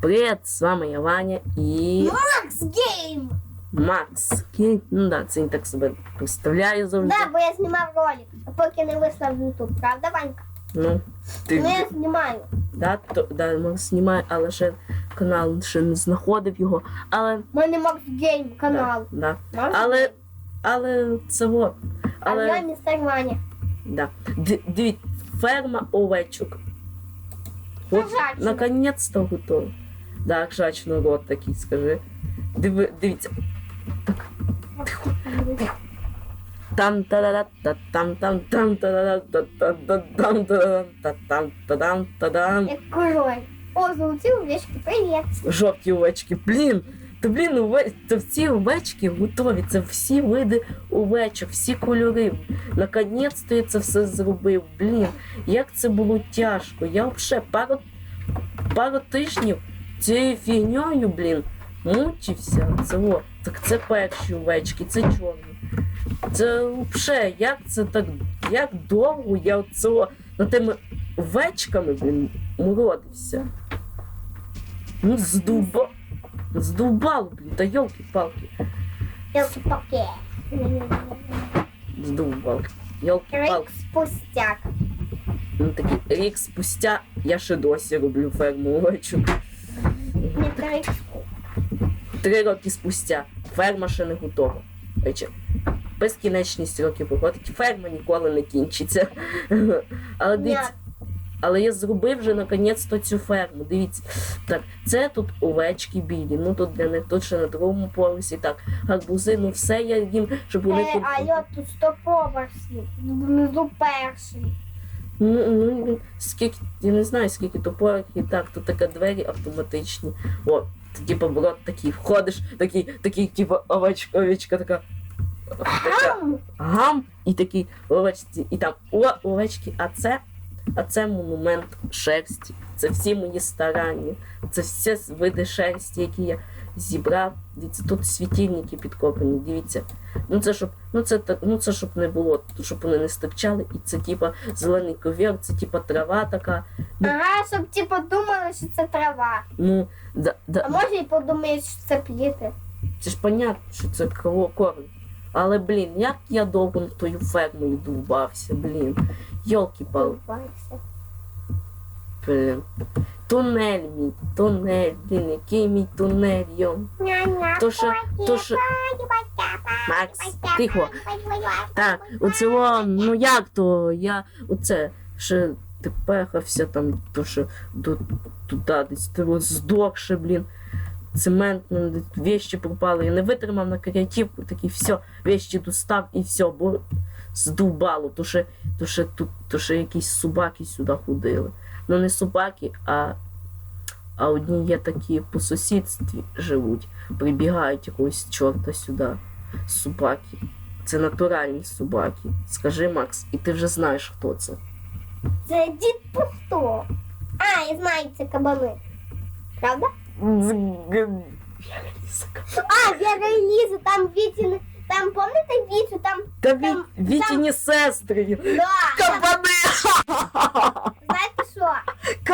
Привіт, з вами я Ваня і Макс Гейм! Макс. Кі- Ну да, це він так себе представляє завжди. Да, бо я знімав ролик, а поки не вийшла в YouTube, правда, Ванька? Ну, ти Ну я знімаю. да, то, да, Макс знімає, але ще канал ще не знаходив його. Але У мене Макс Гейм канал. Да, да. Макс Але, Гейм. але це вот. А я містер Ваня. да. Д- Дивіться, ферма овечок. От, Кошачий. наконець-то готово. Да, кшачно рот такий, скажи. Диви, дивіться. Там та та там там там та та та та там та та там та там та там Як король. О, золоті овечки, привіт. жовті овечки. Блін, то блін, ове... то всі овечки готові. Це всі види овечок, всі кольори. Наконець-то я це все зробив. Блін, як це було тяжко. Я взагалі пару, пару тижнів цією фігньою, блін, мучився. Це о, так це перші овечки, це чорні. Це взагалі, як це так, як довго я оцього над тими овечками, блін, мородився. Ну, здуба... Здубало, блін, та йолки-палки. Елки-палки. Здубало. Йолки-палки. Рік спустя. Ну, такий рік спустя я ще досі роблю ферму овечок. Три. Роки спустя ферма ще не готова. Речі, безкінечність років проходить, ферма ніколи не кінчиться. Але дивіться, але я зробив вже наконець-то цю ферму. Дивіться. Так, це тут овечки білі. Ну тут для них тут ще на другому поверсі. Так, гарбузи, ну все я їм, щоб вони Е, тут. алло, тут сто поверхів. Внизу перший. Ну, ну скільки, я не знаю, скільки то поверхів. Так, тут такі двері автоматичні. О, ти, типу, брод такий, входиш, такий, такий, типу, овечка, овечка така. така гам, і такий овечці, і там о, овечки, а це, а це монумент шерсті. Це всі мої старання. Це всі види шерсті, які я зібрав. Дивіться, тут світильники підкопані, дивіться. Ну це щоб, ну це ну це щоб не було, щоб вони не стирчали. І це типа зелений ковір, це типа трава така. Ага, щоб ті подумали, що це трава. Ну, да, А да, може і подумають, що це пліти. це ж понятно, що це кого корм. Але блін, як я довго над тою фермою довбався, блін. Йолки-палки. Улыбайся. Блін. Тунель мій, тунель, блін, який мій тунель, йом. То що, то що, Макс, тихо. Так, оце, о, ну як то, я, оце, ще ти пехався там, то що до, туди десь, ти здохше, блін. Цемент, ну, вещі пропали. Я не витримав на креативку, такий, все, вещі достав і все, бо здовбало, то ще, то ще тут, то ще якісь собаки сюди ходили. Ну не собаки, а, а одні є такі по сусідстві живуть, прибігають якогось чорта сюди. Собаки. Це натуральні собаки. Скажи, Макс, і ти вже знаєш, хто це. Це дід Пухто. А, я знаю, це кабани. Правда? А, і Ліза, там Вітіни, там, пам'ятаєте Вітю, там, Та Там- Вітіні сестри. да, Кабани!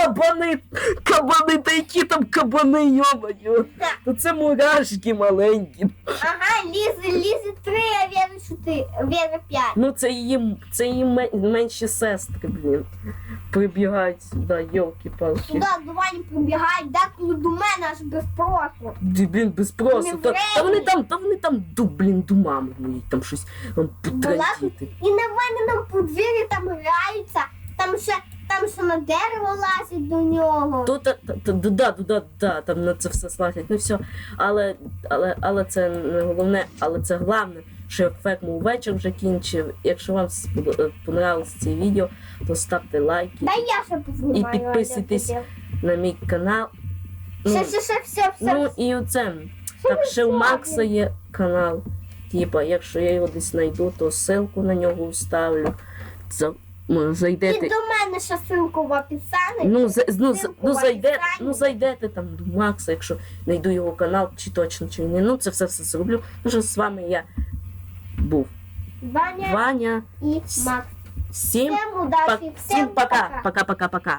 Кабани! Кабани, та які там кабани, йомаю! То це мурашки маленькі. Ага, Лізи, Лізи три, а Віри чотири, Віри п'ять. Ну це її, це її мен- менші сестри, блін. Прибігають сюди, йолки-палки. Сюди до Вані прибігають, деколи до мене аж без спросу. Ді, блін, без спросу. Не Та, та вони там, та вони там, ду, блін, думами вміють там щось там, потрантіти. І на мене нам подвір'ї там граються, там ще, там ще на дерево лазять до нього. То, та, та, та, да, да, да, да, там на це все слазять, ну все. Але, але, але це не головне, але це головне, що я ферму вечір вже кінчив. Якщо вам сподо- е, понравилось це відео, то ставте лайки Та я ще познімаю. І підписуйтесь. Аня, на мій канал. Ще, Ну, ще, ще, все, все. ну і оце. Так ще у Макса є канал. Типа, якщо я його десь знайду, то ссылку на нього вставлю. За, ну, І до мене ще ссылку в описанні. Ну, за, ну, ну, зайдете, ну зайдете там до Макса, якщо знайду його канал, чи точно, чи ні. Ну, це все все зроблю. Ну що з вами я був Ваня Ваня. і Макс. Всім, Всем удачи, пак- всім пока. Пока-пока-пока.